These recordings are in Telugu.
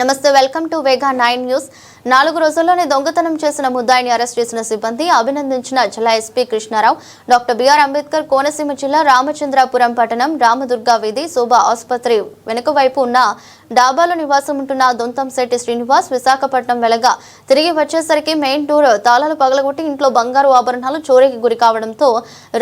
నమస్తే welcome to Vega nine news. నాలుగు రోజుల్లోనే దొంగతనం చేసిన ముద్దాయిని అరెస్ట్ చేసిన సిబ్బంది అభినందించిన జిల్లా SP Krishnarao doctor BR Ambedkar Konaseema జిల్లా రామచంద్రాపురం పట్టణం రామదుర్గా వీధి శోభా ఆసుపత్రి వెనుక వైపు ఉన్న డాబాలో నివాసం ఉంటున్న దొంతంశెట్టి శ్రీనివాస్ విశాఖపట్నం వెలగా తిరిగి వచ్చేసరికి మెయిన్ డోర్ తాళాలు పగలగొట్టి ఇంట్లో బంగారు ఆభరణాలు చోరీకి గురి కావడంతో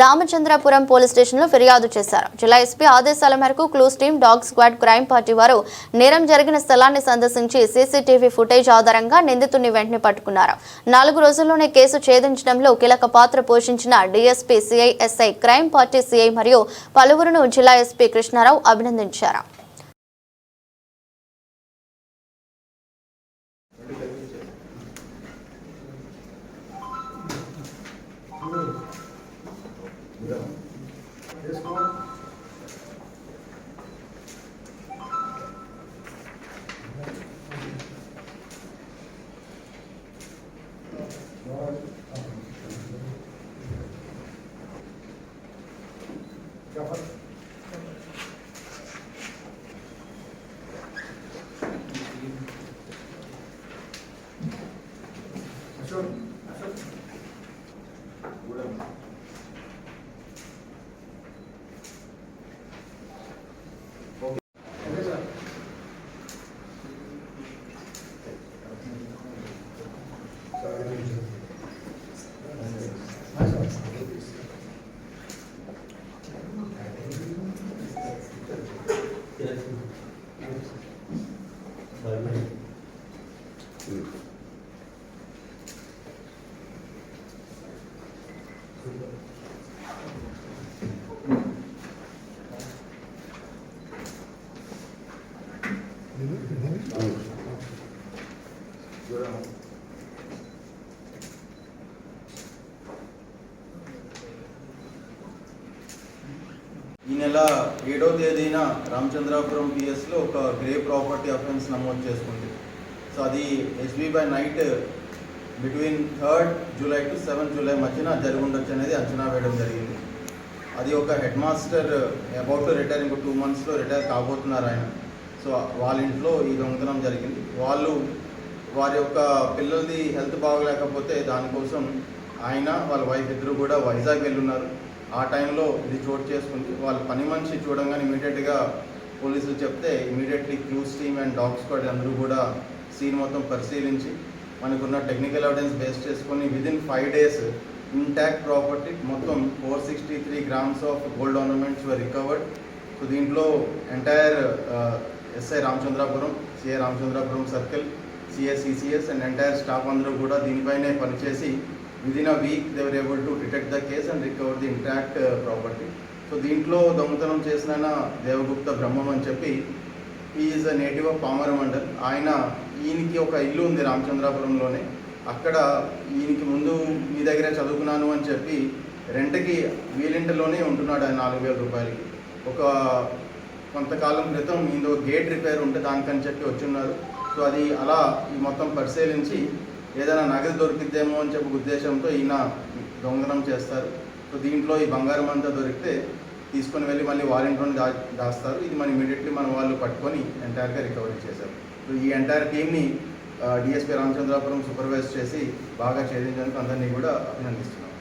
రామచంద్రాపురం పోలీస్ స్టేషన్లో ఫిర్యాదు చేశారు. జిల్లా ఎస్పీ ఆదేశాల మేరకు clues team dog squad crime party వారు నేరం జరిగిన స్థలాన్ని సందర్శించి సీసీటీవీ ఫుటేజ్ ఆధారంగా నిందితుడిని వెంటనే పట్టుకున్నారు. నాలుగు రోజుల్లోనే కేసు ఛేదించడంలో కీలక పాత్ర పోషించిన DSP CI SI crime party CI మరియు పలువురును జిల్లా ఎస్పీ కృష్ణారావు అభినందించారు. যখন ఈ నెల ఏడో తేదీన రామచంద్రాపురం పిఎస్లో ఒక గ్రే ప్రాపర్టీ అఫెన్స్ నమోదు చేసుకుంది. సో అది SB by night between third July to seventh July మధ్యన జరిగి ఉండొచ్చు అనేది అంచనా వేయడం జరిగింది. అది ఒక head master uh, about retire ఇంకో టూ మంత్స్లో రిటైర్ కాబోతున్నారు ఆయన. సో వాళ్ళ ఇంట్లో ఈ దొంగతనం జరిగింది. వాళ్ళు వారి యొక్క పిల్లలది హెల్త్ బాగలేకపోతే దానికోసం ఆయన వాళ్ళ వైఫ్ ఇద్దరు కూడా వైజాగ్ వెళ్ళున్నారు. ఆ టైంలో ఇది చోటు చేసుకుంది. వాళ్ళ పని మనిషి చూడంగానే ఇమీడియట్గా పోలీసులు చెప్తే immediately clues team and dog squad అందరూ కూడా సీన్ మొత్తం పరిశీలించి మనకున్న టెక్నికల్ ఎవిడెన్స్ బేస్ చేసుకొని within five days intact property మొత్తం four sixty three grams of gold ornaments were recovered so దీంట్లో entire SI Ramachandrapuram CI Ramachandrapuram circle CS CCS and entire staff అందరూ కూడా దీనిపైనే పనిచేసి within a week they were able to detect the case and recover the intact property so దీంట్లో దొంగతనం చేసిన దేవగుప్త బ్రహ్మం అని చెప్పి is a native of Pamarru mandal ఆయన ఈయనకి ఒక ఇల్లు ఉంది రామచంద్రాపురంలోనే. అక్కడ ఈయనకి ముందు మీ దగ్గరే చదువుకున్నాను అని చెప్పి రెంట్కి వీలింటలోనే ఉంటున్నాడు ఆయన నాలుగు వేల రూపాయలకి. ఒక కొంతకాలం క్రితం ఈయన గేట్ రిపేర్ ఉంటే దానికని చెప్పి వచ్చున్నారు. సో అది అలా ఈ మొత్తం పరిశీలించి ఏదైనా నగదు దొరికిద్దేమో అని చెప్పి ఉద్దేశంతో ఈయన దొంగతనం చేస్తారు. సో దీంట్లో ఈ బంగారం అంతా దొరికితే తీసుకొని వెళ్ళి మళ్ళీ వాళ్ళ ఇంట్లోనే దా దాస్తారు. ఇది మనం ఇమీడియట్లీ మన వాళ్ళు పట్టుకొని ఎంటైర్గా రికవరీ చేశారు. సో ఈ ఎంటైర్ టీమ్ని డిఎస్పీ రామచంద్రాపురం సూపర్వైజ్ చేసి బాగా ఛేదించడానికి అందరినీ కూడా అభినందిస్తున్నాం.